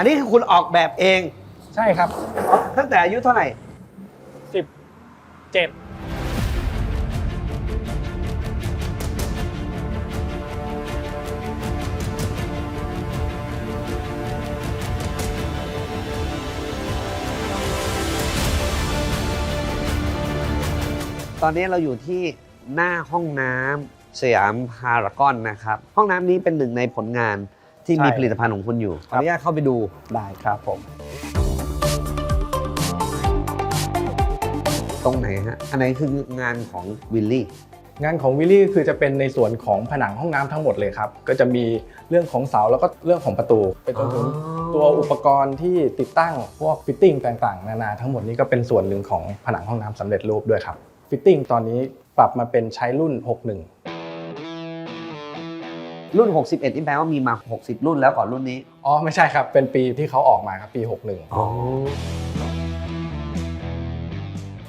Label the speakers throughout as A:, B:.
A: อันนี้คือคุณออกแบบเอง
B: ใช่ครับ
A: ตั้งแต่อายุเท่าไหร่
B: สิบเจ็ด
A: ตอนนี้เราอยู่ที่หน้าห้องน้ำสยามพารากอนนะครับ ห้องน้ำนี้เป็นหนึ่งในผลงาน ที่มีผลิตภัณฑ์ของคุณอยู่ขออนุญาตเข้าไปดู
B: ได้ครับผม
A: ตรงไหนฮะ อันไหนคืองานของวิลลี่
B: งานของวิลลี่คือจะเป็นในส่วนของผนังห้องน้ำทั้งหมดเลยครับ ก็จะมีเรื่องของเสาแล้วก็เรื่องของประตูไปจนถึง
A: อ๋อ
B: ตัวอุปกรณ์ที่ติดตั้งพวกฟิตติ้งต่างๆ นานาทั้งหมดนี้ก็เป็นส่วนหนึ่งของผนังห้องน้ำสำเร็จรูปด้วยครับ ฟิตติ้งตอนนี้ปรับมาเป็นใช้รุ่น 61
A: รุ่น 61 นี่แปลว่ามีมา 60 รุ่นแล้วก่อนรุ่นนี้
B: อ๋อไม่ใช่ครับ เป็นปีที่เขาออกมาครับปี 61
A: อ๋อ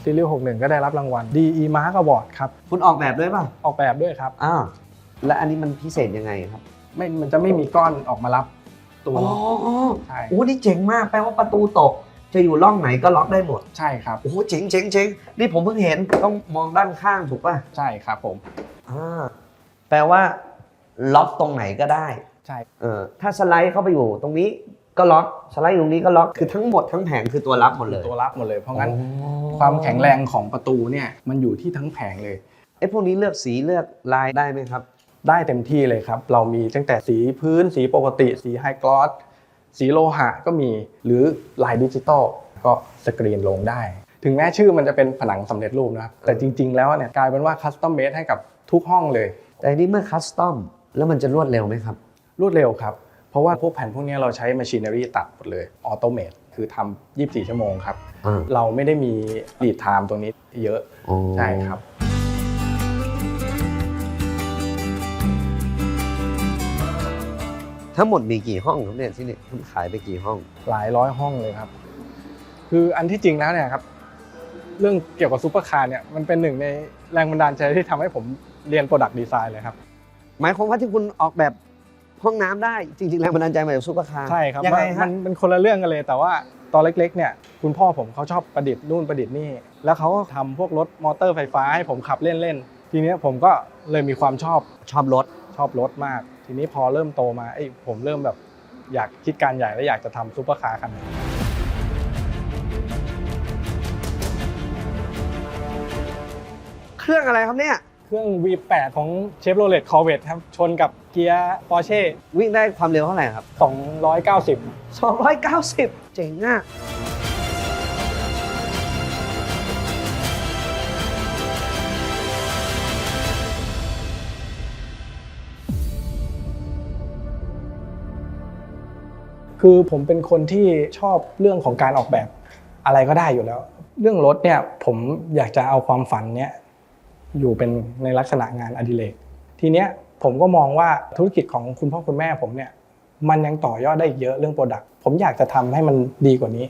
B: ซีรีส์61 ก็ได้รับรางวัล DE Mark Award ครับ
A: คุณออกแบบด้วยป่ะ
B: ออกแบบด้วยครับ
A: อ้าว และอันนี้มันพิเศษยังไงครับ
B: ไม่มันจะไม่มีก้อนออกมารับตัว
A: อ๋อ
B: ล็อกใช่
A: โอ้นี่เจ๋งมาก แปลว่าประตูตก จะอยู่ร่องไหนก็ล็อกได้หมด
B: ใช่ครับ
A: โอ้โหเจ๋งเจ๋งเจ๋งนี่ผมเพิ่งเห็น ต้องมองด้านข้างถูกป่ะ
B: ใช่ครับผม
A: อ่า แปลว่า ล็อกตรงไหนก็ได้
B: ใช่
A: เออถ้าสไลด์เข้าไปอยู่ตรงนี้ก็ล็อกสไลด์อยู่ตรงนี้ก็ล็อกคือทั้งหมดทั้งแผงคือตัวรับหมดเลย
B: ตัวรับหมดเลย เพราะงั้น
A: อ๋อ
B: ความแข็งแรงของประตูเนี่ยมันอยู่ที่ทั้งแผงเลย
A: ไอ้พวกนี้เลือกสีเลือกลายได้ไหมครับ
B: ได้เต็มที่เลยครับ เรามีตั้งแต่สีพื้นสีปกติ สีไฮกลอสสีโลหะก็มีหรือลายดิจิตอลก็สกรีนลงได้ ถึงแม้ชื่อมันจะเป็นผนังสำเร็จรูปนะครับแต่จริง ๆ แล้วเนี่ยกลายเป็นว่าคัสตอมเมดให้กับทุกห้องเลย
A: แต่อันนี้เมื่อคัสตอม แล้วมันจะรวดเร็วไหมครับ
B: รวดเร็วครับ เพราะว่าพวกแผ่นพวกนี้เราใช้มาชีน n รีตัดหมดเลยออโตเมตคือทำ24 ชั่วโมงครับ
A: อ่า
B: เราไม่ได้มีลีดไทม์ตรงนี้เยอะ
A: อ๋อ
B: ใช่ครับ
A: ทั้งหมดมีกี่ห้องครับเนี่ยที่นี่คุณขายไปกี่ห้อง
B: หลายร้อยห้องเลยครับ คืออันที่จริงแล้วเนี่ยครับ เรื่องเกี่ยวกับซูเปอร์คาร์เนี่ยมันเป็นหนึ่งในแรงบันดาลใจที่ทำให้ผมเรียนโปรดักต์ดีไซน์เลยครับ
A: หมายความว่าที่คุณออกแบบห้องน้ำได้จริงๆแรงบันดาลใจมาจากซุปเปอร์คาร์
B: ใช่ครับ
A: ยังไง
B: มั
A: ฮะ
B: นมันคนละเรื่องกันเลย แต่ว่าตอนเล็กๆเนี่ยคุณพ่อผมเขาชอบประดิษฐ์นู่นประดิษฐ์นี่ แล้วเขาก็ทำพวกรถมอเตอร์ไฟฟ้าให้ผมขับเล่นๆทีเนี้ยผมก็เลยมีความชอบ
A: ชอบรถ
B: ชอบรถมาก ทีนี้พอเริ่มโตมาเอ้ยผมเริ่มแบบอยากคิดการใหญ่และอยากจะทำซูเปอร์คาร์คันหนึง
A: เครื่องอะไรครับเนี่ย
B: เครื่อง V8 ของ Chevrolet Corvette ครับ ชนกับเกียร์ Porsche
A: วิ่งได้ความเร็วเท่าไหร่ครับ
B: 290
A: 290 เจ๋งอะ
B: คือผมเป็นคนที่ชอบเรื่องของการออกแบบอะไรก็ได้อยู่แล้ว เรื่องรถเนี่ยผมอยากจะเอาความฝันเนี้ย อยู่เป็นในลักษณะงานอดิเรกทีเนี้ยผมก็มองว่าธุรกิจของคุณพ่อคุณแม่ผมเนี่ยมันยังต่อยอดได้อีกเยอะเรื่องโปรดักต์ผมอยากจะทำให้มันดีกว่านี้